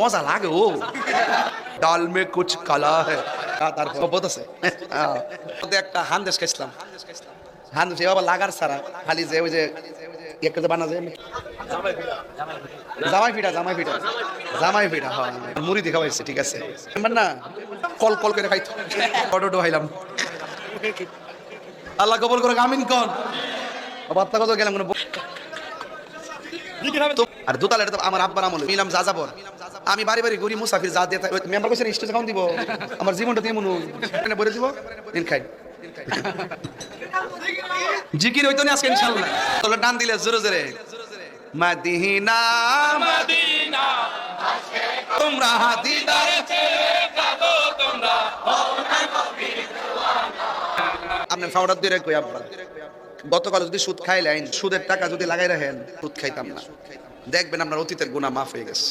মজা লাগে ও। ডাল মে কুছ কালা হ্যাঁ তার খবর আছে। হ্যাঁ। একটা হান্দেশ খাইছিলাম। হান্দেশ এবার লাগার সারা। খালি যে ওই যে একটা বানা যায় জামাই পিঠা জামাই পিঠা। জামাই পিঠা হ্যাঁ। মুড়ি দেখা ঠিক আছে। না কল কল করে খাইতো। অটো খাইলাম। আল্লাহ কবল করে আমিন কন। কত গেলাম আর দোতালে আমার আব্বার আমল মিলাম যা যাবর আমি বাড়ি বাড়ি ঘুরি, মুসাফির যা দিয়ে মেম্বার কইছেন স্টেজ খাওয়ান দিব? আমার জীবনটা দিয়ে মনু এখানে বলে দিব, দিন খাই। জিকির হইতো না আজকে ইনশাআল্লাহ টান দিলে জোরে জোরে। মাদিনা, মদিনা তোমরা দিদার আপনার ফাউডার দিয়ে কই আব্বা। গতকাল যদি সুদ খাইলেন, সুদের টাকা যদি লাগাই রাখেন, সুদ খাইতাম না। দেখবেন আপনার অতীতের গুণা মাফ হয়ে গেছে।